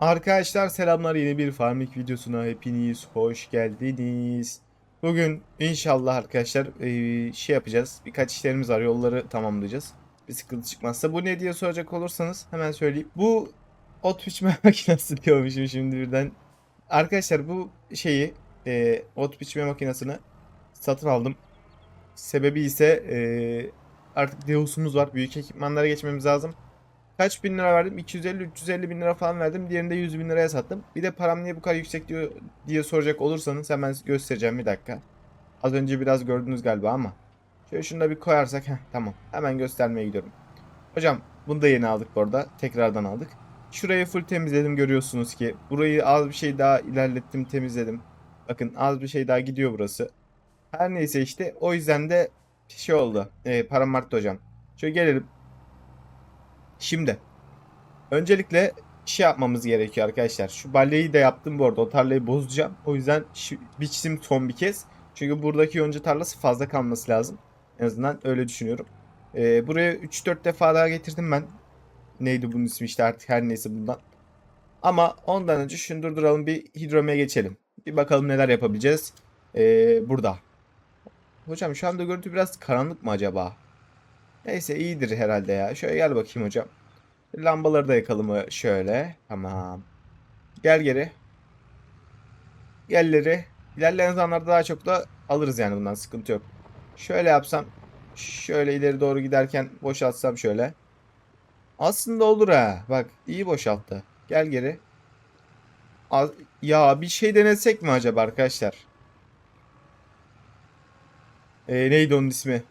Arkadaşlar selamlar yeni bir farming videosuna hepiniz hoş geldiniz. Bugün inşallah arkadaşlar eee, şey yapacağız. Birkaç işlerimiz var yolları tamamlayacağız. Bir sıkıntı çıkmazsa. Bu ne diye soracak olursanız hemen söyleyeyim. Bu ot biçme makinesi diyormuşum şimdi birden. Arkadaşlar bu şeyi eee ot biçme makinesini satın aldım. Sebebi ise eee, artık Deus'umuz var. Büyük ekipmanlara geçmemiz lazım. Kaç bin lira verdim? 250-350 bin lira falan verdim. Diğerini de 100 bin liraya sattım. Bir de param niye bu kadar yüksek diyor, diye soracak olursanız hemen göstereceğim bir dakika. Az önce biraz gördünüz galiba ama. Şöyle şunu da bir koyarsak heh, tamam. Hemen göstermeye gidiyorum. Hocam bunu da yeni aldık bu arada. Tekrardan aldık. Şurayı full temizledim görüyorsunuz ki. Burayı az bir şey daha ilerlettim temizledim. Bakın az bir şey daha gidiyor burası. Her neyse işte o yüzden de şey oldu. E, param arttı hocam. Şöyle gelelim. Şimdi öncelikle şey yapmamız gerekiyor arkadaşlar. Şu balleyi de yaptım bu arada. O tarlayı bozacağım. O yüzden biçtim son bir kez. Çünkü buradaki yonca tarlası fazla kalması lazım. En azından öyle düşünüyorum. Ee, buraya 3-4 defa daha getirdim ben. Neydi bunun ismi işte artık her neyse bundan. Ama ondan önce şunu durduralım bir hidromeye geçelim. Bir bakalım neler yapabileceğiz. Ee, burada. Hocam şu anda görüntü biraz karanlık mı acaba? Neyse iyidir herhalde ya. Şöyle gel bakayım hocam. Lambaları da yakalım şöyle. Tamam. Gel geri. Gelleri. İlerleyen zamanlarda daha çok da alırız yani bundan sıkıntı yok. Şöyle yapsam. Şöyle ileri doğru giderken boşaltsam şöyle. Aslında olur ha. Bak iyi boşalttı. Gel geri. Ya bir şey denesek mi acaba arkadaşlar? Ee, neydi onun ismi?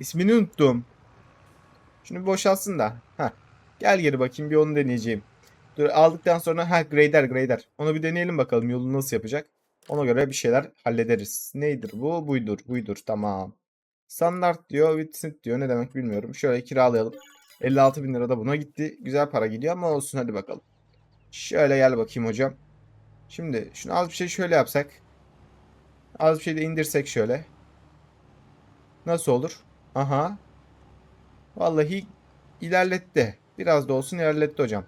İsmini unuttum. Şunu bir boşaltsın da. Heh. Gel geri bakayım bir onu deneyeceğim. Dur aldıktan sonra ha grader grader. Onu bir deneyelim bakalım yolu nasıl yapacak. Ona göre bir şeyler hallederiz. Neydir bu? Buydur buydur tamam. Standart diyor Witsit diyor ne demek bilmiyorum. Şöyle kiralayalım. 56 bin lira da buna gitti. Güzel para gidiyor ama olsun hadi bakalım. Şöyle gel bakayım hocam. Şimdi şunu az bir şey şöyle yapsak. Az bir şey de indirsek şöyle. Nasıl olur? Aha. Vallahi ilerletti. Biraz da olsun ilerletti hocam.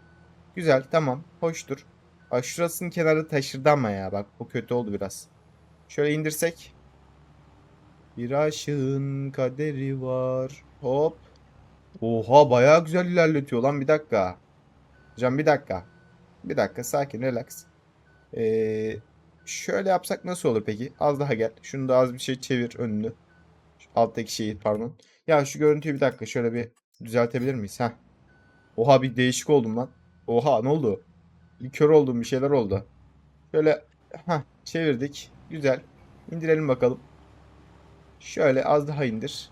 Güzel tamam. Hoştur. Bak şurasının kenarı taşırdı ama ya. Bak bu kötü oldu biraz. Şöyle indirsek. Bir aşığın kaderi var. Hop. Oha bayağı güzel ilerletiyor lan bir dakika. Hocam bir dakika. Bir dakika sakin relax. Ee, şöyle yapsak nasıl olur peki? Az daha gel. Şunu da az bir şey çevir önünü. Alttaki şeyi pardon. Ya şu görüntüyü bir dakika şöyle bir düzeltebilir miyiz? Heh. Oha bir değişik oldum lan. Oha ne oldu? Bir kör oldum bir şeyler oldu. Şöyle heh, çevirdik. Güzel. İndirelim bakalım. Şöyle az daha indir.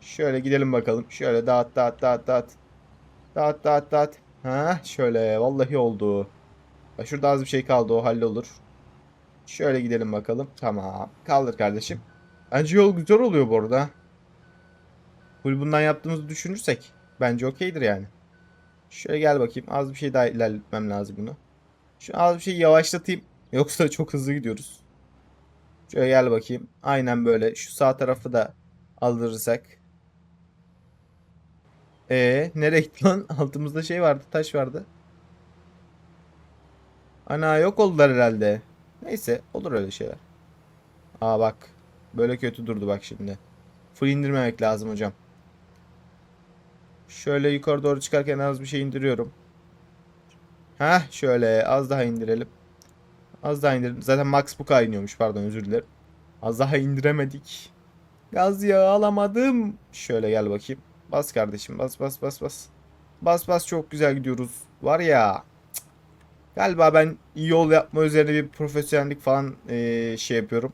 Şöyle gidelim bakalım. Şöyle dağıt dağıt dağıt dağıt. Dağıt dağıt dağıt. Ha şöyle vallahi oldu. Şurada az bir şey kaldı o hallolur. Şöyle gidelim bakalım. Tamam. Kaldır kardeşim. Bence yol güzel oluyor bu arada. Full bundan yaptığımızı düşünürsek bence okeydir yani. Şöyle gel bakayım. Az bir şey daha ilerletmem lazım bunu. Şu az bir şey yavaşlatayım. Yoksa çok hızlı gidiyoruz. Şöyle gel bakayım. Aynen böyle. Şu sağ tarafı da alırsak. Ee, nereye gitti lan? Altımızda şey vardı, taş vardı. Ana yok oldular herhalde. Neyse, olur öyle şeyler. Aa bak. Böyle kötü durdu bak şimdi. Full indirmemek lazım hocam. Şöyle yukarı doğru çıkarken az bir şey indiriyorum. Heh şöyle az daha indirelim. Az daha indirelim. Zaten max bu kadar iniyormuş pardon özür dilerim. Az daha indiremedik. Gaz yağı alamadım. Şöyle gel bakayım. Bas kardeşim bas bas bas bas. Bas bas çok güzel gidiyoruz. Var ya. cık. Galiba ben yol yapma üzerine bir profesyonellik falan eee, şey yapıyorum.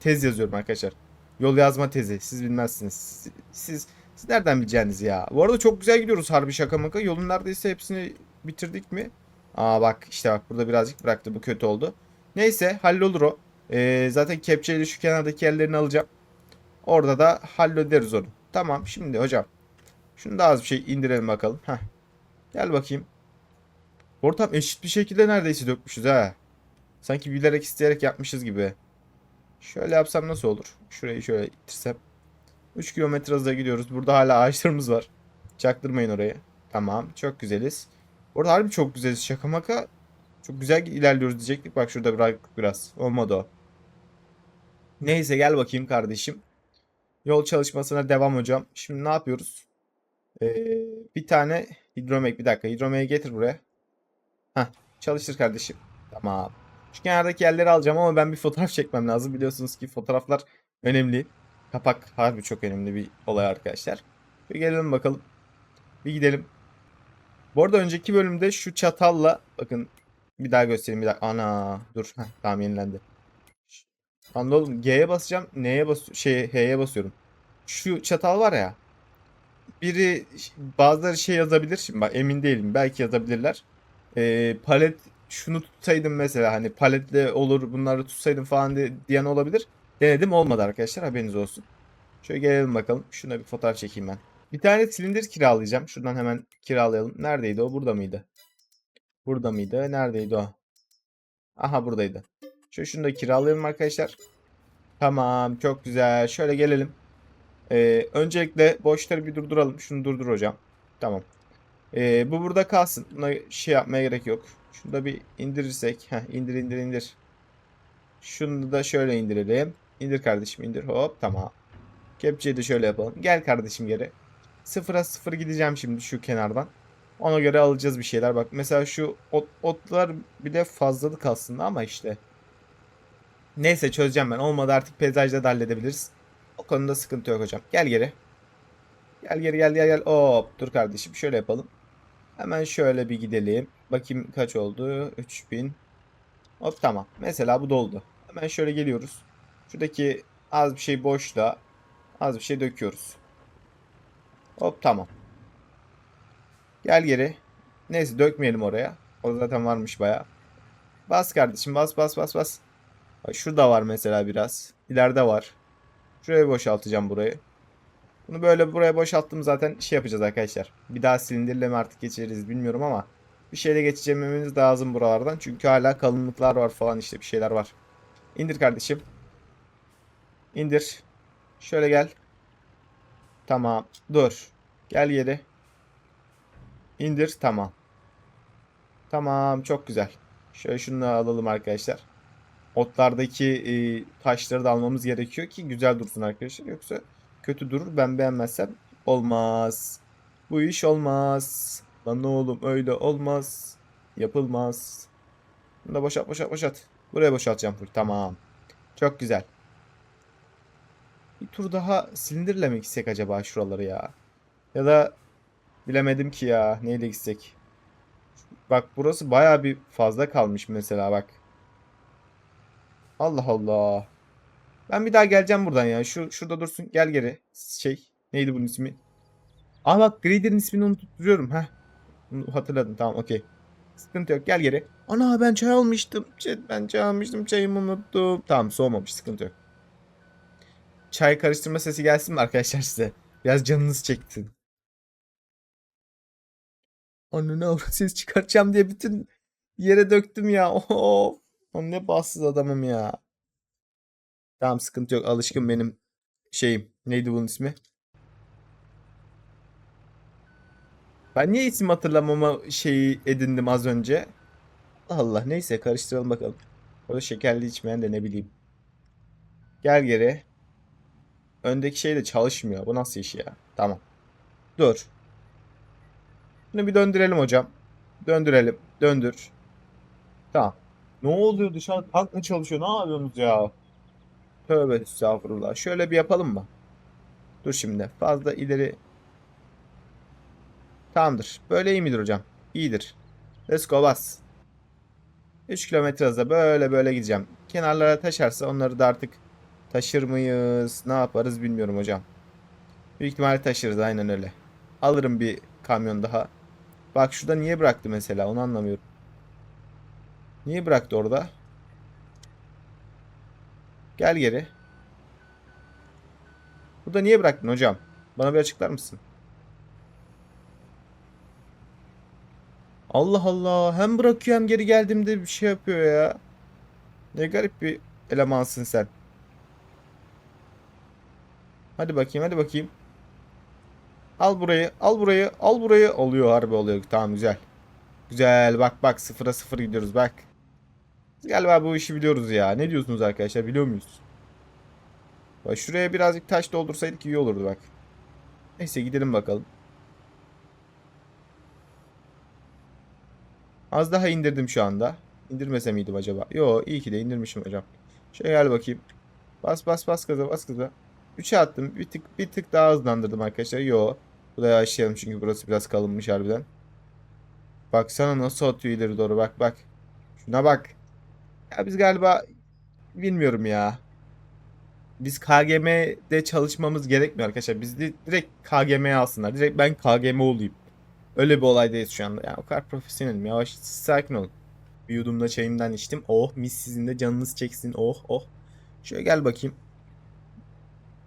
Tez yazıyorum arkadaşlar. Yol yazma tezi. Siz bilmezsiniz. Siz, siz, nereden bileceğiniz ya? Bu arada çok güzel gidiyoruz harbi şaka maka. Yolun neredeyse hepsini bitirdik mi? Aa bak işte bak burada birazcık bıraktı. Bu kötü oldu. Neyse hallolur o. Ee, zaten kepçeyle şu kenardaki yerlerini alacağım. Orada da hallederiz onu. Tamam şimdi hocam. Şunu da az bir şey indirelim bakalım. Heh. Gel bakayım. Ortam eşit bir şekilde neredeyse dökmüşüz ha. Sanki bilerek isteyerek yapmışız gibi. Şöyle yapsam nasıl olur? Şurayı şöyle ittirsem. 3 kilometre hızla gidiyoruz. Burada hala ağaçlarımız var. Çaktırmayın orayı. Tamam. Çok güzeliz. Orada harbi çok güzel şaka maka. Çok güzel ilerliyoruz diyecektik. Bak şurada bıraktık biraz. Olmadı o. Neyse gel bakayım kardeşim. Yol çalışmasına devam hocam. Şimdi ne yapıyoruz? Ee, bir tane hidromek. Bir dakika hidromeyi getir buraya. Heh, çalıştır kardeşim. Tamam. Şu kenardaki yerleri alacağım ama ben bir fotoğraf çekmem lazım. Biliyorsunuz ki fotoğraflar önemli. Kapak harbi çok önemli bir olay arkadaşlar. Bir gelelim bakalım. Bir gidelim. Bu arada önceki bölümde şu çatalla bakın bir daha göstereyim bir dakika. Ana dur. Heh, tamam yenilendi. Lan oğlum G'ye basacağım. N'ye bas şey H'ye basıyorum. Şu çatal var ya. Biri bazıları şey yazabilir. Şimdi bak emin değilim. Belki yazabilirler. Ee, palet şunu tutsaydım mesela hani paletle olur bunları tutsaydım falan diye, diyen olabilir. Denedim olmadı arkadaşlar haberiniz olsun. Şöyle gelelim bakalım. Şuna bir fotoğraf çekeyim ben. Bir tane silindir kiralayacağım. Şuradan hemen kiralayalım. Neredeydi o? Burada mıydı? Burada mıydı? Neredeydi o? Aha buradaydı. Şöyle şunu da kiralayalım arkadaşlar. Tamam çok güzel. Şöyle gelelim. Ee, öncelikle boşları bir durduralım. Şunu durdur hocam. Tamam. Ee, bu burada kalsın. Buna şey yapmaya gerek yok. Şunu da bir indirirsek. Heh, indir indir indir. Şunu da şöyle indirelim. İndir kardeşim indir. Hop tamam. Kepçeyi de şöyle yapalım. Gel kardeşim geri. Sıfıra sıfır gideceğim şimdi şu kenardan. Ona göre alacağız bir şeyler. Bak mesela şu ot, otlar bile fazlalık aslında ama işte. Neyse çözeceğim ben. Olmadı artık peyzajda da halledebiliriz. O konuda sıkıntı yok hocam. Gel geri. Gel geri gel gel gel. Hop dur kardeşim şöyle yapalım. Hemen şöyle bir gidelim. Bakayım kaç oldu? 3000. Hop tamam. Mesela bu doldu. Hemen şöyle geliyoruz. Şuradaki az bir şey boşta. Az bir şey döküyoruz. Hop tamam. Gel geri. Neyse dökmeyelim oraya. O zaten varmış baya. Bas kardeşim bas bas bas bas. Şurada var mesela biraz. İleride var. Şuraya boşaltacağım burayı. Bunu böyle buraya boşalttım zaten şey yapacağız arkadaşlar. Bir daha silindirle mi artık geçeriz bilmiyorum ama bir şeyle geçeceğimiz lazım buralardan. Çünkü hala kalınlıklar var falan işte bir şeyler var. İndir kardeşim. İndir. Şöyle gel. Tamam. Dur. Gel geri. İndir. Tamam. Tamam. Çok güzel. Şöyle şunu da alalım arkadaşlar. Otlardaki e, taşları da almamız gerekiyor ki güzel dursun arkadaşlar. Yoksa kötü durur. Ben beğenmezsem olmaz. Bu iş olmaz. Lan oğlum öyle olmaz. Yapılmaz. Bunu da boşalt boşalt boşalt. Buraya boşaltacağım full. Tamam. Çok güzel. Bir tur daha silindirle mi gitsek acaba şuraları ya? Ya da bilemedim ki ya. Neyle gitsek? Bak burası baya bir fazla kalmış mesela bak. Allah Allah. Ben bir daha geleceğim buradan ya. Şu şurada dursun. Gel geri. Şey. Neydi bunun ismi? Aa bak Grader'in ismini unutturuyorum. Heh. Hatırladım. Tamam okey. Sıkıntı yok. Gel geri. Ana ben çay almıştım. Ben çay almıştım. Çayımı unuttum. Tamam soğumamış. Sıkıntı yok. Çay karıştırma sesi gelsin mi arkadaşlar size? Biraz canınız çektin. Anne ne avrat ses çıkartacağım diye bütün yere döktüm ya. Lan ne bahtsız adamım ya. Tamam sıkıntı yok. Alışkın benim şeyim. Neydi bunun ismi? Ben niye isim hatırlamama şeyi edindim az önce? Allah Allah. Neyse karıştıralım bakalım. Orada şekerli içmeyen de ne bileyim. Gel geri. Öndeki şey de çalışmıyor. Bu nasıl iş ya? Tamam. Dur. Bunu bir döndürelim hocam. Döndürelim. Döndür. Tamam. Ne oluyor dışarı tank mı çalışıyor? Ne yapıyorsunuz ya? Tövbe estağfurullah. Şöyle bir yapalım mı? Dur şimdi. Fazla ileri. Tamamdır. Böyle iyi midir hocam? İyidir. Let's go bas. 3 kilometre hızla böyle böyle gideceğim. Kenarlara taşarsa onları da artık taşır mıyız? Ne yaparız bilmiyorum hocam. Büyük ihtimalle taşırız aynen öyle. Alırım bir kamyon daha. Bak şurada niye bıraktı mesela onu anlamıyorum. Niye bıraktı orada? Gel geri. Burada niye bıraktın hocam? Bana bir açıklar mısın? Allah Allah. Hem bırakıyor hem geri geldiğimde bir şey yapıyor ya. Ne garip bir elemansın sen. Hadi bakayım hadi bakayım. Al burayı al burayı al burayı. Oluyor harbi oluyor. Tamam güzel. Güzel bak bak sıfıra sıfır gidiyoruz bak. Biz galiba bu işi biliyoruz ya. Ne diyorsunuz arkadaşlar biliyor muyuz? Bak şuraya birazcık taş doldursaydık iyi olurdu bak. Neyse gidelim bakalım. Az daha indirdim şu anda. İndirmese miydim acaba? Yo iyi ki de indirmişim hocam. Şöyle gel bakayım. Bas bas bas gaza bas gaza. 3'e attım. Bir tık bir tık daha hızlandırdım arkadaşlar. Yo. Bu da yavaşlayalım çünkü burası biraz kalınmış harbiden. Baksana nasıl atıyor ileri doğru bak bak. Şuna bak. Ya biz galiba bilmiyorum ya. Biz KGM'de çalışmamız gerekmiyor arkadaşlar. Biz direkt KGM'ye alsınlar. Direkt ben KGM olayım. Öyle bir olaydayız şu anda. Yani o kadar profesyonelim. Yavaş sakin olun. Bir yudumda çayımdan içtim. Oh mis sizin de canınız çeksin. Oh oh. Şöyle gel bakayım.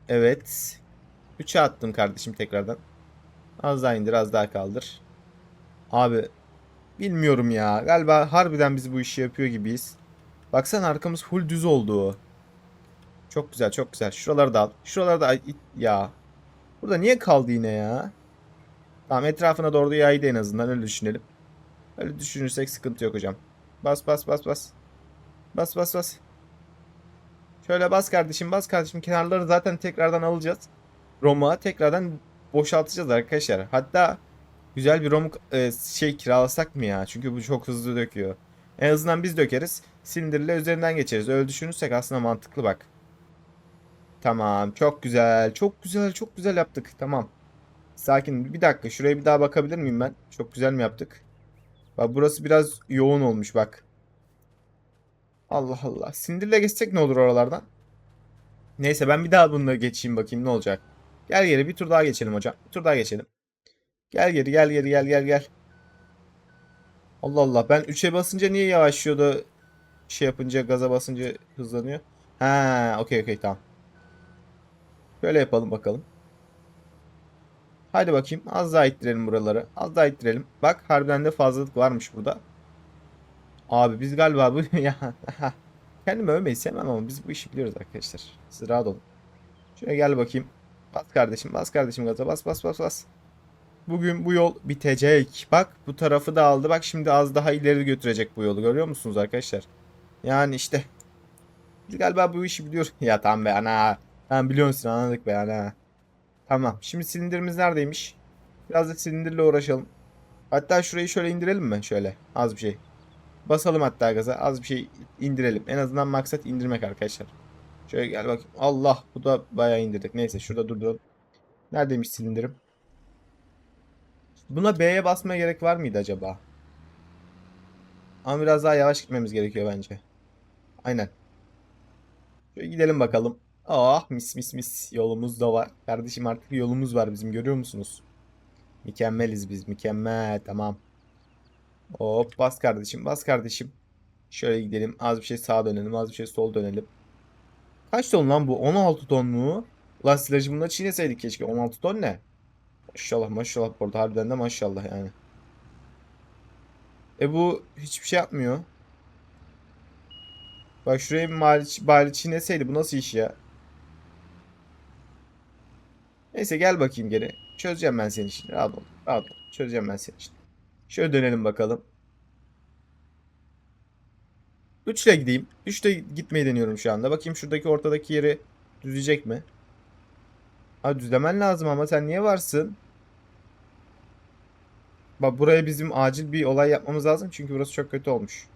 Evet. 3'e attım kardeşim tekrardan. Az daha indir az daha kaldır. Abi bilmiyorum ya. Galiba harbiden biz bu işi yapıyor gibiyiz. Baksana arkamız full düz oldu. Çok güzel çok güzel. Şuraları da al. Şuraları da ya. Burada niye kaldı yine ya? Tamam etrafına doğru yaydı en azından öyle düşünelim. Öyle düşünürsek sıkıntı yok hocam. Bas bas bas bas. Bas bas bas. Şöyle bas kardeşim bas kardeşim. Kenarları zaten tekrardan alacağız. Roma tekrardan boşaltacağız arkadaşlar. Hatta güzel bir Rom e, şey kiralasak mı ya? Çünkü bu çok hızlı döküyor. En azından biz dökeriz. Silindirle üzerinden geçeriz. Öyle düşünürsek aslında mantıklı bak. Tamam. Çok güzel. Çok güzel. Çok güzel yaptık. Tamam. Sakin. Bir dakika. Şuraya bir daha bakabilir miyim ben? Çok güzel mi yaptık? Bak burası biraz yoğun olmuş bak. Allah Allah. Sindirle geçsek ne olur oralardan? Neyse ben bir daha bununla geçeyim bakayım ne olacak. Gel geri bir tur daha geçelim hocam. Bir tur daha geçelim. Gel geri gel geri gel gel gel. Allah Allah ben 3'e basınca niye yavaşlıyor da şey yapınca gaza basınca hızlanıyor? Ha, okey okey tamam. Böyle yapalım bakalım. Haydi bakayım az daha ittirelim buraları. Az daha ittirelim. Bak harbiden de fazlalık varmış burada. Abi biz galiba bu ya kendimi övmeyi sevmem ama biz bu işi biliyoruz arkadaşlar. Siz rahat olun. Şöyle gel bakayım. Bas kardeşim bas kardeşim gaza bas bas bas bas. Bugün bu yol bitecek. Bak bu tarafı da aldı. Bak şimdi az daha ileri götürecek bu yolu. Görüyor musunuz arkadaşlar? Yani işte. Biz galiba bu işi biliyoruz. Ya tamam be ana. Tamam biliyorsun anladık be ana. Tamam. Şimdi silindirimiz neredeymiş? Biraz da silindirle uğraşalım. Hatta şurayı şöyle indirelim mi? Şöyle az bir şey. Basalım hatta gaza. Az bir şey indirelim. En azından maksat indirmek arkadaşlar. Şöyle gel bak. Allah bu da bayağı indirdik. Neyse şurada durduralım. Neredeymiş silindirim? Buna B'ye basmaya gerek var mıydı acaba? Ama biraz daha yavaş gitmemiz gerekiyor bence. Aynen. Şöyle gidelim bakalım. Ah mis mis mis yolumuz da var. Kardeşim artık yolumuz var bizim görüyor musunuz? Mükemmeliz biz mükemmel tamam. Hop bas kardeşim bas kardeşim. Şöyle gidelim az bir şey sağa dönelim az bir şey sol dönelim. Kaç ton lan bu 16 ton mu? Lan silajı bununla çiğneseydik keşke 16 ton ne? Maşallah maşallah bu arada harbiden de maşallah yani. E bu hiçbir şey yapmıyor. Bak şuraya bir bari, çiğneseydi bu nasıl iş ya? Neyse gel bakayım geri. Çözeceğim ben senin için. Rahat ol. Rahat ol. Çözeceğim ben senin için. Şöyle dönelim bakalım. 3 ile gideyim. 3 ile gitmeyi deniyorum şu anda. Bakayım şuradaki ortadaki yeri düzecek mi? Ha düzlemen lazım ama sen niye varsın? Bak buraya bizim acil bir olay yapmamız lazım. Çünkü burası çok kötü olmuş.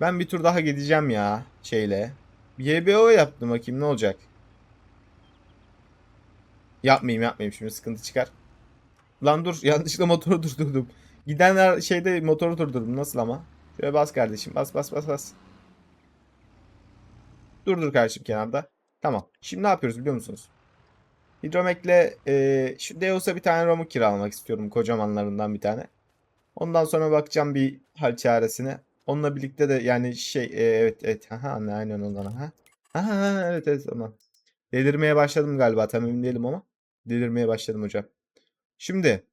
Ben bir tur daha gideceğim ya şeyle. YBO yaptım bakayım ne olacak. Yapmayayım yapmayayım şimdi sıkıntı çıkar. Lan dur yanlışlıkla motoru durdurdum. Gidenler şeyde motoru durdurdum nasıl ama? Şöyle bas kardeşim bas bas bas bas. Durdur kardeşim kenarda. Tamam. Şimdi ne yapıyoruz biliyor musunuz? Hidromek'le e, şu Deus'a bir tane Rom'u kiralamak istiyorum. Kocamanlarından bir tane. Ondan sonra bakacağım bir hal çaresine. Onunla birlikte de yani şey e, evet evet. Aha, aynen ondan. Aha, aha, evet evet tamam. Delirmeye başladım galiba. Tam emin değilim ama. Delirmeye başladım hocam. Şimdi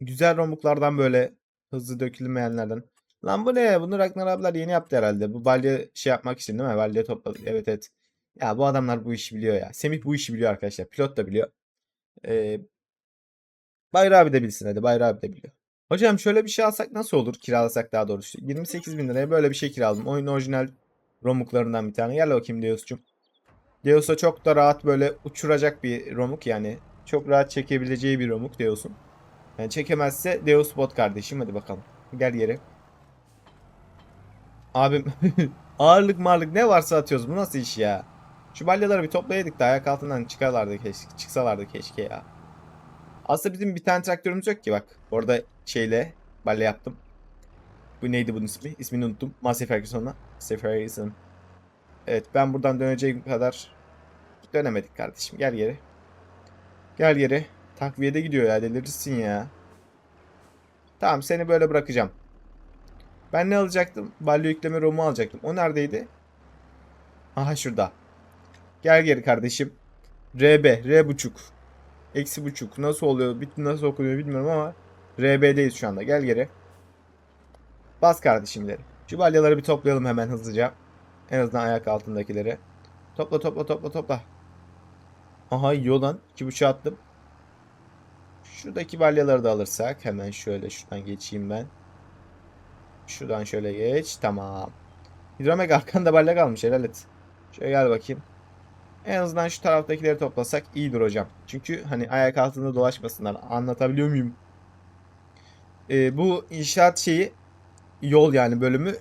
güzel romuklardan böyle hızlı dökülmeyenlerden. Lan bu ne? Bunu Ragnar abiler yeni yaptı herhalde. Bu balya şey yapmak için değil mi? Balya topladık. Evet evet. Ya bu adamlar bu işi biliyor ya. Semih bu işi biliyor arkadaşlar. Pilot da biliyor. Ee, Bayrağı abi de bilsin hadi. Bayrağı abi de biliyor. Hocam şöyle bir şey alsak nasıl olur? Kiralasak daha doğrusu. 28 bin liraya böyle bir şey kiraladım. Oyun orijinal romuklarından bir tane. Gel bakayım Deus'cum. Deus'a çok da rahat böyle uçuracak bir romuk yani. Çok rahat çekebileceği bir romuk Deus'un. Yani çekemezse Deus bot kardeşim hadi bakalım. Gel yere. Abim ağırlık marlık ne varsa atıyoruz. Bu nasıl iş ya? Şu balyaları bir toplayaydık da ayak altından çıkarlardı keşke. Çıksalardı keşke ya. Aslında bizim bir tane traktörümüz yok ki bak. Orada şeyle balya yaptım. Bu neydi bunun ismi? İsmini unuttum. Massey Ferguson'la. Massey Ferguson. Evet ben buradan döneceğim kadar dönemedik kardeşim. Gel geri. Gel geri. Takviyede gidiyor ya delirirsin ya. Tamam seni böyle bırakacağım. Ben ne alacaktım? Balya yükleme romu alacaktım. O neredeydi? Aha şurada. Gel geri kardeşim. RB. R buçuk. Eksi buçuk. Nasıl oluyor? Bit nasıl okunuyor bilmiyorum ama RB'deyiz şu anda. Gel geri. Bas kardeşim ileri. Şu balyaları bir toplayalım hemen hızlıca. En azından ayak altındakileri. Topla topla topla topla. Aha iyi lan. İki buçuğa attım. Şuradaki balyaları da alırsak hemen şöyle şuradan geçeyim ben. Şuradan şöyle geç. Tamam. Hidromek arkanda balya kalmış helal et. Şöyle gel bakayım. En azından şu taraftakileri toplasak iyidir hocam. Çünkü hani ayak altında dolaşmasınlar. Anlatabiliyor muyum? Ee, bu inşaat şeyi yol yani bölümü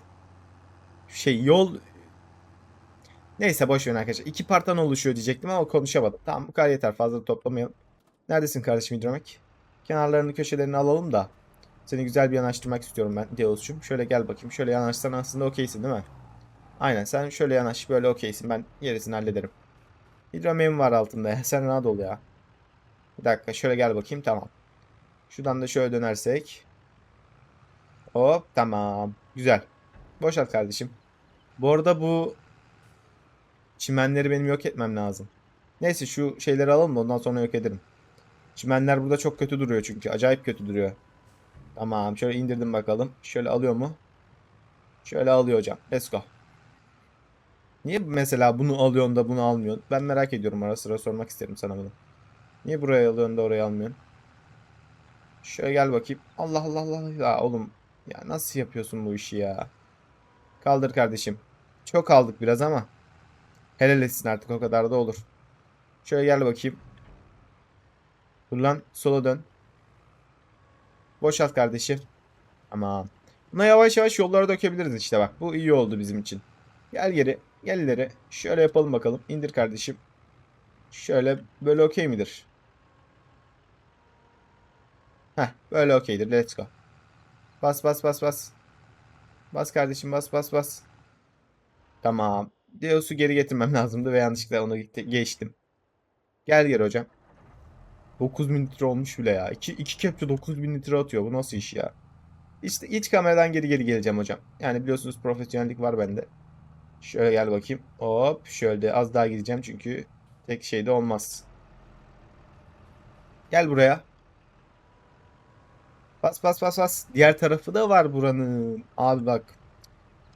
şey yol neyse boş verin arkadaşlar. İki parttan oluşuyor diyecektim ama konuşamadım. Tamam bu kadar yeter fazla toplamayalım. Neredesin kardeşim Hidromek? Kenarlarını köşelerini alalım da. Seni güzel bir yanaştırmak istiyorum ben Deus'cum. Şöyle gel bakayım. Şöyle yanaşsan aslında okeysin değil mi? Aynen sen şöyle yanaş böyle okeysin. Ben gerisini hallederim. Hidromeim var altında. Sen rahat ol ya. Bir dakika şöyle gel bakayım tamam. Şuradan da şöyle dönersek. Hop tamam. Güzel. Boşalt kardeşim. Bu arada bu çimenleri benim yok etmem lazım. Neyse şu şeyleri alalım da ondan sonra yok ederim. Çimenler burada çok kötü duruyor çünkü. Acayip kötü duruyor. Tamam şöyle indirdim bakalım. Şöyle alıyor mu? Şöyle alıyor hocam. Let's go. Niye mesela bunu alıyorsun da bunu almıyorsun? Ben merak ediyorum ara sıra sormak isterim sana bunu. Niye buraya alıyorsun da oraya almıyorsun? Şöyle gel bakayım. Allah Allah Allah. Ya oğlum ya nasıl yapıyorsun bu işi ya? Kaldır kardeşim. Çok aldık biraz ama. Helal etsin artık o kadar da olur. Şöyle gel bakayım. Dur sola dön. Boşalt kardeşim. Tamam. Buna yavaş yavaş yollara dökebiliriz işte bak. Bu iyi oldu bizim için. Gel geri. Gel ileri. Şöyle yapalım bakalım. İndir kardeşim. Şöyle böyle okey midir? Heh böyle okeydir. Let's go. Bas bas bas bas. Bas kardeşim bas bas bas. Tamam. Deus'u geri getirmem lazımdı ve yanlışlıkla onu geçtim. Gel geri hocam. 9000 litre olmuş bile ya. 2, 2 kepçe 9000 litre atıyor. Bu nasıl iş ya? İşte iç kameradan geri geri geleceğim hocam. Yani biliyorsunuz profesyonellik var bende. Şöyle gel bakayım. Hop şöyle az daha gideceğim çünkü tek şeyde olmaz. Gel buraya. Bas bas bas bas. Diğer tarafı da var buranın. Abi bak.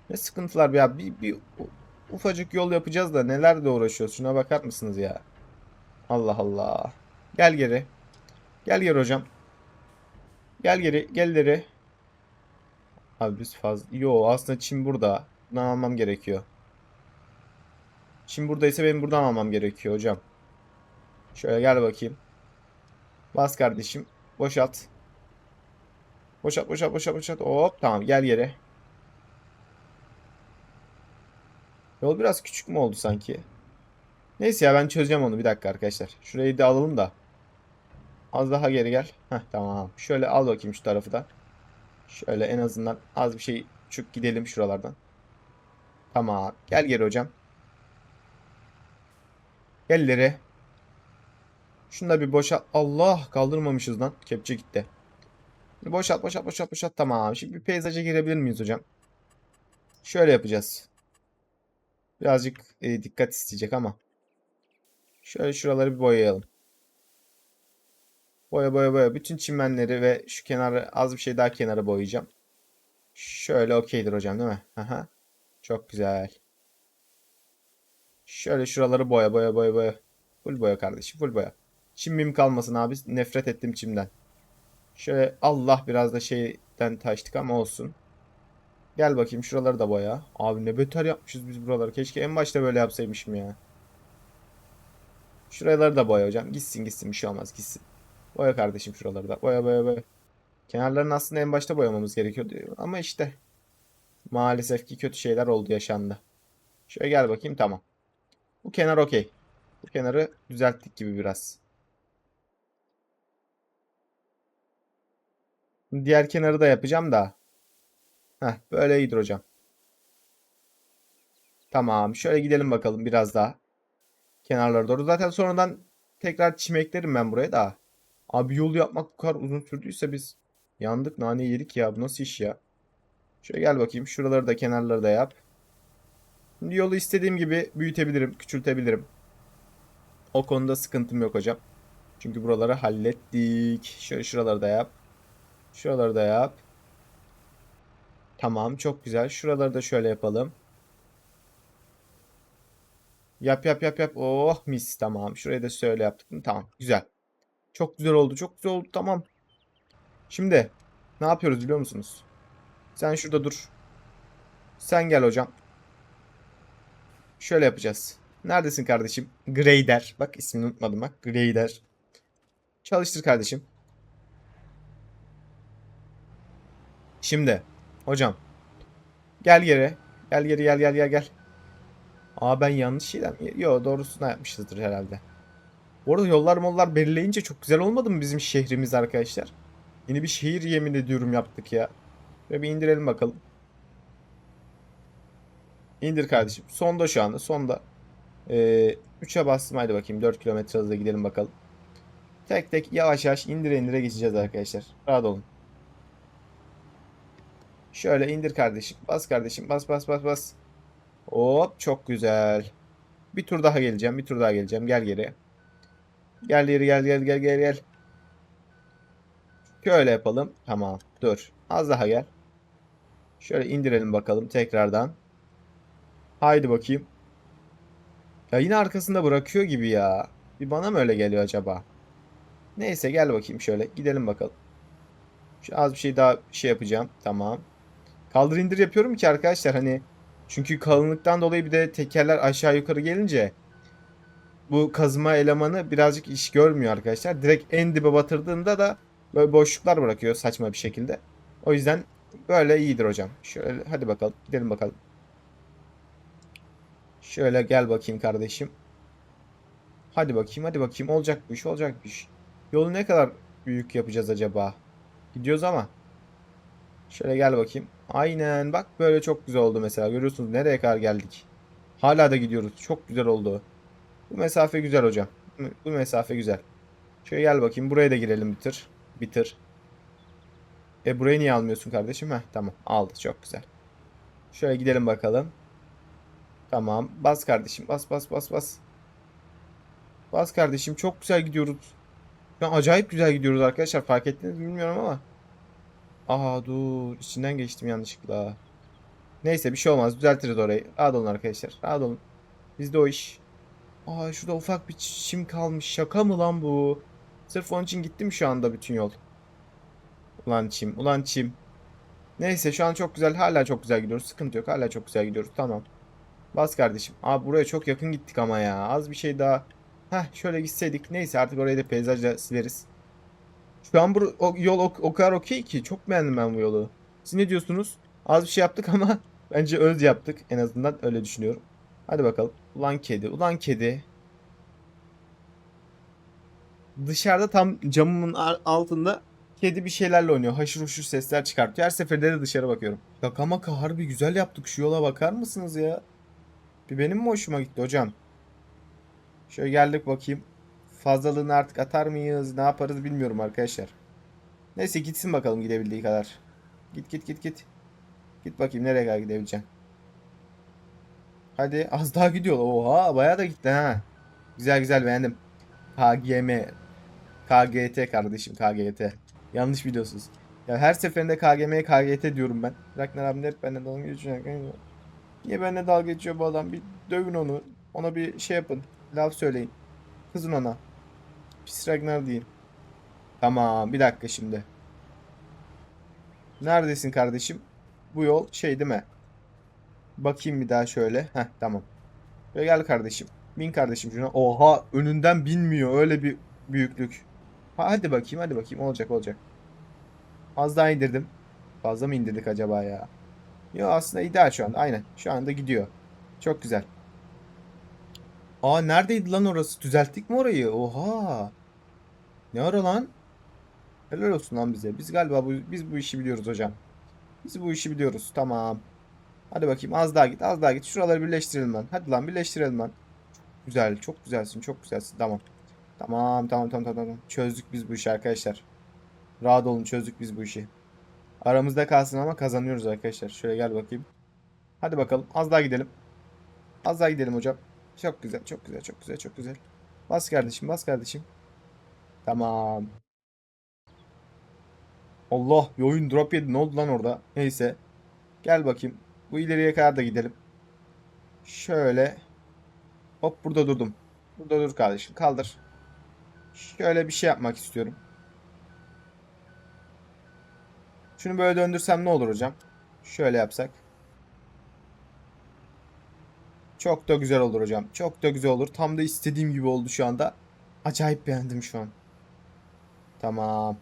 Ne sıkıntılar ya. Bir, bir ufacık yol yapacağız da nelerle uğraşıyoruz. Şuna bakar mısınız ya? Allah Allah. Gel geri. Gel geri hocam. Gel geri. Gel ileri. Abi biz fazla... Yo aslında çim burada. Buradan almam gerekiyor. Çim buradaysa benim buradan almam gerekiyor hocam. Şöyle gel bakayım. Bas kardeşim. Boşalt. Boşalt boşalt boşalt boşalt. Hop tamam gel geri. Yol biraz küçük mü oldu sanki? Neyse ya ben çözeceğim onu bir dakika arkadaşlar. Şurayı da alalım da. Az daha geri gel. Heh tamam. Şöyle al bakayım şu tarafı da. Şöyle en azından az bir şey çık gidelim şuralardan. Tamam. Gel geri hocam. Gel ileri. Şunu da bir boşalt. Allah kaldırmamışız lan. Kepçe gitti. Boşalt boşalt boşalt boşalt. Tamam. Şimdi bir peyzaja girebilir miyiz hocam? Şöyle yapacağız. Birazcık e, dikkat isteyecek ama. Şöyle şuraları bir boyayalım. Boya boya boya. Bütün çimenleri ve şu kenarı az bir şey daha kenara boyayacağım. Şöyle okeydir hocam değil mi? Aha. Çok güzel. Şöyle şuraları boya boya boya boya. Full boya kardeşim full boya. Çimim kalmasın abi. Nefret ettim çimden. Şöyle Allah biraz da şeyden taştık ama olsun. Gel bakayım şuraları da boya. Abi ne beter yapmışız biz buraları. Keşke en başta böyle yapsaymışım ya. Şuraları da boya hocam. Gitsin gitsin bir şey olmaz gitsin. Boya kardeşim şuraları da. Boya boya boya. Kenarlarını aslında en başta boyamamız gerekiyordu. Ama işte maalesef ki kötü şeyler oldu yaşandı. Şöyle gel bakayım tamam. Bu kenar okey. Bu kenarı düzelttik gibi biraz. Diğer kenarı da yapacağım da. Heh, böyle iyidir hocam. Tamam. Şöyle gidelim bakalım biraz daha. Kenarlara doğru. Zaten sonradan tekrar çimeklerim ben buraya da. Abi yol yapmak bu kadar uzun sürdüyse biz yandık nane yedik ya. Bu nasıl iş ya? Şöyle gel bakayım. Şuraları da kenarları da yap. Şimdi yolu istediğim gibi büyütebilirim, küçültebilirim. O konuda sıkıntım yok hocam. Çünkü buraları hallettik. Şöyle şuraları da yap. Şuraları da yap. Tamam çok güzel. Şuraları da şöyle yapalım. Yap yap yap yap. Oh mis tamam. Şurayı da şöyle yaptık mı? Tamam güzel. Çok güzel oldu. Çok güzel oldu. Tamam. Şimdi ne yapıyoruz biliyor musunuz? Sen şurada dur. Sen gel hocam. Şöyle yapacağız. Neredesin kardeşim? Grader. Bak ismini unutmadım bak. Grader. Çalıştır kardeşim. Şimdi hocam gel geri. Gel geri gel gel gel gel. Aa ben yanlış şeyden? Yo doğrusuna yapmışızdır herhalde. Bu arada yollar mollar belirleyince çok güzel olmadı mı bizim şehrimiz arkadaşlar? Yeni bir şehir yemin ediyorum yaptık ya. Ve bir indirelim bakalım. İndir kardeşim. Sonda şu anda. Sonda. Ee, 3'e bastım. Hadi bakayım. 4 kilometre hızla gidelim bakalım. Tek tek yavaş yavaş indire indire geçeceğiz arkadaşlar. Rahat olun. Şöyle indir kardeşim. Bas kardeşim. Bas bas bas bas. Hop çok güzel. Bir tur daha geleceğim. Bir tur daha geleceğim. Gel geri. Gel geri gel gel gel gel gel. Şöyle yapalım. Tamam. Dur. Az daha gel. Şöyle indirelim bakalım tekrardan. Haydi bakayım. Ya yine arkasında bırakıyor gibi ya. Bir bana mı öyle geliyor acaba? Neyse gel bakayım şöyle. Gidelim bakalım. Şu az bir şey daha şey yapacağım. Tamam. Kaldır indir yapıyorum ki arkadaşlar hani çünkü kalınlıktan dolayı bir de tekerler aşağı yukarı gelince bu kazma elemanı birazcık iş görmüyor arkadaşlar. Direkt en dibe batırdığında da böyle boşluklar bırakıyor saçma bir şekilde. O yüzden böyle iyidir hocam. Şöyle hadi bakalım gidelim bakalım. Şöyle gel bakayım kardeşim. Hadi bakayım hadi bakayım olacak bu iş olacak bu iş. Yolu ne kadar büyük yapacağız acaba? Gidiyoruz ama. Şöyle gel bakayım. Aynen bak böyle çok güzel oldu mesela. Görüyorsunuz nereye kadar geldik. Hala da gidiyoruz. Çok güzel oldu. Bu mesafe güzel hocam. Bu mesafe güzel. Şöyle gel bakayım. Buraya da girelim bitir. Bitir. E burayı niye almıyorsun kardeşim? Heh tamam aldı çok güzel. Şöyle gidelim bakalım. Tamam. Bas kardeşim. Bas bas bas bas. Bas kardeşim. Çok güzel gidiyoruz. Ben acayip güzel gidiyoruz arkadaşlar. Fark ettiniz mi bilmiyorum ama. Aa dur. içinden geçtim yanlışlıkla. Neyse bir şey olmaz. Düzeltiriz orayı. Rahat olun arkadaşlar. Rahat olun. Bizde o iş. Aa şurada ufak bir çim kalmış. Şaka mı lan bu? Sırf onun için gittim şu anda bütün yol. Ulan çim. Ulan çim. Neyse şu an çok güzel. Hala çok güzel gidiyoruz. Sıkıntı yok. Hala çok güzel gidiyoruz. Tamam. Bas kardeşim. Abi buraya çok yakın gittik ama ya. Az bir şey daha. Heh şöyle gitseydik. Neyse artık orayı da peyzajla sileriz. Şu an bu yol o, o kadar okey ki. Çok beğendim ben bu yolu. Siz ne diyorsunuz? Az bir şey yaptık ama bence öz yaptık. En azından öyle düşünüyorum. Hadi bakalım. Ulan kedi. Ulan kedi. Dışarıda tam camımın altında kedi bir şeylerle oynuyor. Haşır huşur sesler çıkartıyor. Her seferinde de dışarı bakıyorum. Şaka maka harbi güzel yaptık. Şu yola bakar mısınız ya? Bir benim mi hoşuma gitti hocam? Şöyle geldik bakayım. Fazlalığını artık atar mıyız? Ne yaparız bilmiyorum arkadaşlar. Neyse gitsin bakalım gidebildiği kadar. Git git git git. Git bakayım nereye kadar gidebileceksin. Hadi az daha gidiyor. Oha bayağı da gitti ha. Güzel güzel beğendim. KGM. KGT kardeşim KGT. Yanlış biliyorsunuz. Ya her seferinde KGM KGT diyorum ben. Ragnar abim de hep benimle dalga geçiyor. Niye benimle dalga geçiyor bu adam? Bir dövün onu. Ona bir şey yapın. Laf söyleyin. Kızın ona. Pis Ragnar diyeyim. Tamam bir dakika şimdi. Neredesin kardeşim? Bu yol şey değil mi? Bakayım bir daha şöyle. Heh tamam. Ve gel kardeşim. Bin kardeşim şuna. Oha önünden binmiyor. Öyle bir büyüklük. Ha, hadi bakayım hadi bakayım. Olacak olacak. Az daha indirdim. Fazla mı indirdik acaba ya? Yo aslında ideal şu anda. Aynen. Şu anda gidiyor. Çok güzel. Aa neredeydi lan orası? Düzelttik mi orayı? Oha. Ne ara lan? Helal olsun lan bize. Biz galiba bu, biz bu işi biliyoruz hocam. Biz bu işi biliyoruz. Tamam. Hadi bakayım az daha git az daha git. Şuraları birleştirelim lan. Hadi lan birleştirelim lan. Güzel. Çok güzelsin. Çok güzelsin. Tamam. Tamam tamam tamam tamam. Çözdük biz bu işi arkadaşlar. Rahat olun çözdük biz bu işi. Aramızda kalsın ama kazanıyoruz arkadaşlar. Şöyle gel bakayım. Hadi bakalım. Az daha gidelim. Az daha gidelim hocam. Çok güzel, çok güzel, çok güzel, çok güzel. Bas kardeşim, bas kardeşim. Tamam. Allah, bir oyun drop yedi. Ne oldu lan orada? Neyse. Gel bakayım. Bu ileriye kadar da gidelim. Şöyle. Hop burada durdum. Burada dur kardeşim. Kaldır. Şöyle bir şey yapmak istiyorum. Şunu böyle döndürsem ne olur hocam? Şöyle yapsak. Çok da güzel olur hocam. Çok da güzel olur. Tam da istediğim gibi oldu şu anda. Acayip beğendim şu an. Tamam.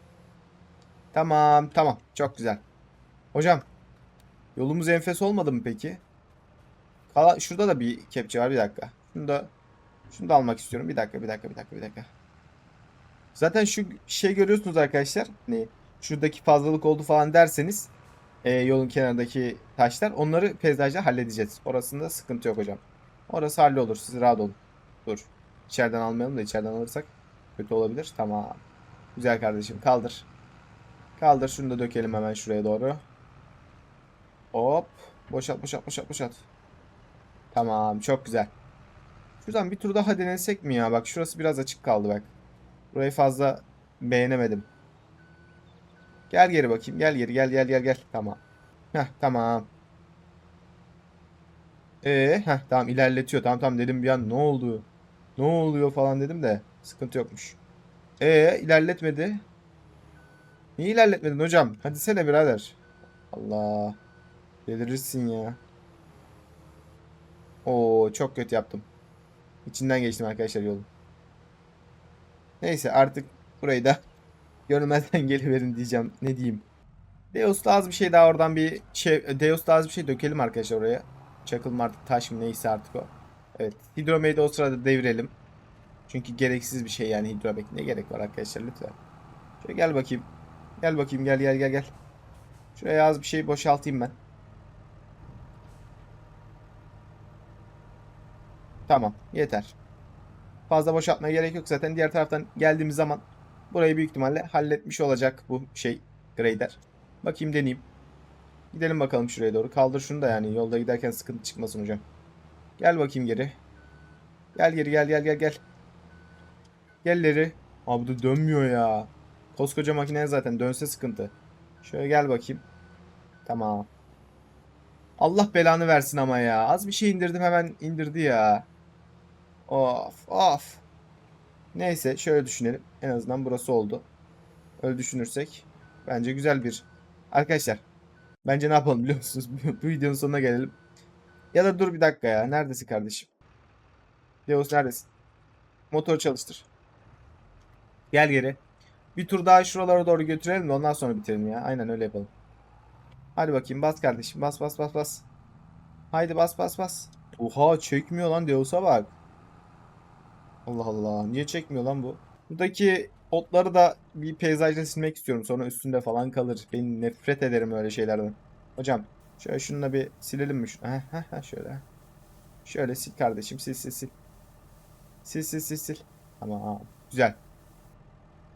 Tamam, tamam. Çok güzel. Hocam, yolumuz enfes olmadı mı peki? Kala, şurada da bir kepçe var. Bir dakika. Şunu da şunu da almak istiyorum. Bir dakika, bir dakika, bir dakika, bir dakika. Zaten şu şey görüyorsunuz arkadaşlar. Ne? Şuradaki fazlalık oldu falan derseniz e, yolun kenarındaki taşlar onları peyzajla halledeceğiz. Orasında sıkıntı yok hocam. Orası hallolur. Siz rahat olun. Dur. İçeriden almayalım da içeriden alırsak kötü olabilir. Tamam. Güzel kardeşim. Kaldır. Kaldır. Şunu da dökelim hemen şuraya doğru. Hop. Boşalt boşalt boşalt boşalt. Tamam. Çok güzel. Şuradan bir tur daha denesek mi ya? Bak şurası biraz açık kaldı bak. Burayı fazla beğenemedim. Gel geri bakayım. Gel geri. Gel gel gel gel. Tamam. Heh tamam. Ee, heh tamam ilerletiyor. Tamam tamam dedim bir an ne oldu? Ne oluyor falan dedim de sıkıntı yokmuş. Ee ilerletmedi. Niye ilerletmedin hocam? Hadi sene birader. Allah. Delirirsin ya. Oo çok kötü yaptım. İçinden geçtim arkadaşlar yolun. Neyse artık burayı da görmezden geliverin diyeceğim. Ne diyeyim? Deus az bir şey daha oradan bir şey Deus az bir şey dökelim arkadaşlar oraya. Çakıl mı artık taş mı neyse artık o. Evet. Hidromeyi de o sırada devirelim. Çünkü gereksiz bir şey yani hidromek. Ne gerek var arkadaşlar lütfen. Şöyle gel bakayım. Gel bakayım gel gel gel gel. Şuraya az bir şey boşaltayım ben. Tamam yeter. Fazla boşaltmaya gerek yok zaten. Diğer taraftan geldiğimiz zaman burayı büyük ihtimalle halletmiş olacak bu şey grader. Bakayım deneyeyim. Gidelim bakalım şuraya doğru. Kaldır şunu da yani yolda giderken sıkıntı çıkmasın hocam. Gel bakayım geri. Gel geri gel gel gel gel. Gel ileri. Abi bu dönmüyor ya. Koskoca makine zaten dönse sıkıntı. Şöyle gel bakayım. Tamam. Allah belanı versin ama ya. Az bir şey indirdim hemen indirdi ya. Of of. Neyse şöyle düşünelim. En azından burası oldu. Öyle düşünürsek bence güzel bir. Arkadaşlar bence ne yapalım biliyor musunuz? Bu videonun sonuna gelelim. Ya da dur bir dakika ya. Neredesin kardeşim? Deus neredesin? Motor çalıştır. Gel geri. Bir tur daha şuralara doğru götürelim de ondan sonra bitirelim ya. Aynen öyle yapalım. Hadi bakayım bas kardeşim. Bas bas bas bas. Haydi bas bas bas. Oha çekmiyor lan Deus'a bak. Allah Allah. Niye çekmiyor lan bu? Buradaki otları da bir peyzajla silmek istiyorum. Sonra üstünde falan kalır. Ben nefret ederim öyle şeylerden. Hocam şöyle şununla bir silelim mi? Heh, heh, heh, şöyle. Şöyle sil kardeşim. Sil sil sil. Sil sil sil sil. Tamam. Güzel.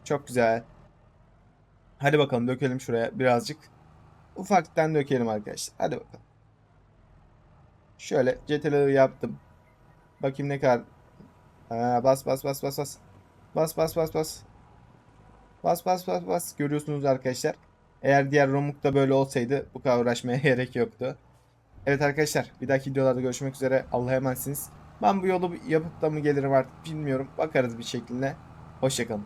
Çok güzel. Hadi bakalım dökelim şuraya birazcık. Ufaktan dökelim arkadaşlar. Hadi bakalım. Şöyle CTRL'ı yaptım. Bakayım ne kadar. Ha, bas bas bas bas bas. Bas bas bas bas. Bas bas bas bas. Görüyorsunuz arkadaşlar. Eğer diğer Romuk'ta böyle olsaydı bu kadar uğraşmaya gerek yoktu. Evet arkadaşlar bir dahaki videolarda görüşmek üzere. Allah'a emanetsiniz. Ben bu yolu yapıp da mı gelirim artık bilmiyorum. Bakarız bir şekilde. Hoşçakalın.